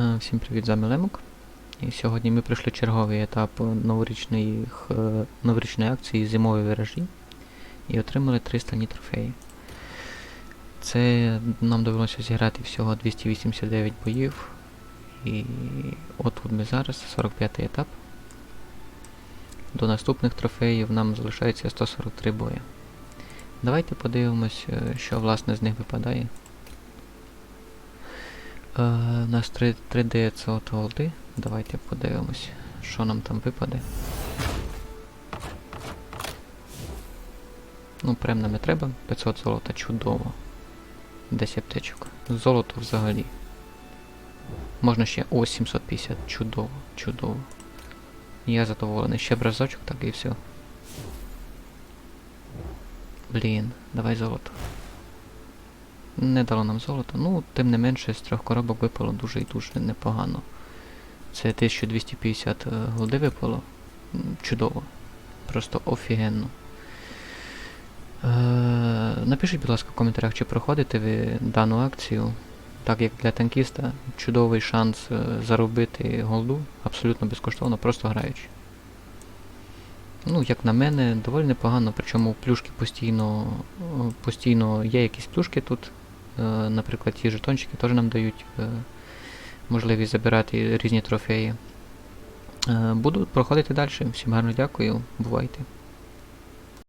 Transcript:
Е, Всім привіт, з вами Лемок. І сьогодні ми пройшли черговий етап новорічних, е, новорічної акції зимові виражі і отримали 300 ні трофеї. Це нам довелося зіграти всього 289 боїв. І от тут ми зараз, 45 етап. До наступних трофеїв нам залишається 143 бої. Давайте подивимось, е, що власне з них випадає. Е, у нас 3, 3D це от голди. Давайте подивимось, що нам там випаде. Ну, прем нам не треба. 500 золота чудово. 10 аптечок. Золото взагалі. Можна ще. О, 750. Чудово, чудово. Я задоволений. Ще б разочок, так і все. Блін, давай золото. Не дало нам золото. Ну, тим не менше, з трьох коробок випало дуже і дуже непогано. Це 1250 е, голди випало. Чудово. Просто офігенно. Е, напишіть, будь ласка, в коментарях, чи проходите ви дану акцію. Так як для танкіста чудовий шанс е, заробити голду абсолютно безкоштовно, просто граючи. Ну, як на мене, доволі непогано, причому плюшки постійно, е, постійно є якісь плюшки тут. Е, Наприклад, ті жетончики теж нам дають е, можливість забирати різні трофеї. Е, Буду проходити далі. Всім гарно дякую. Бувайте.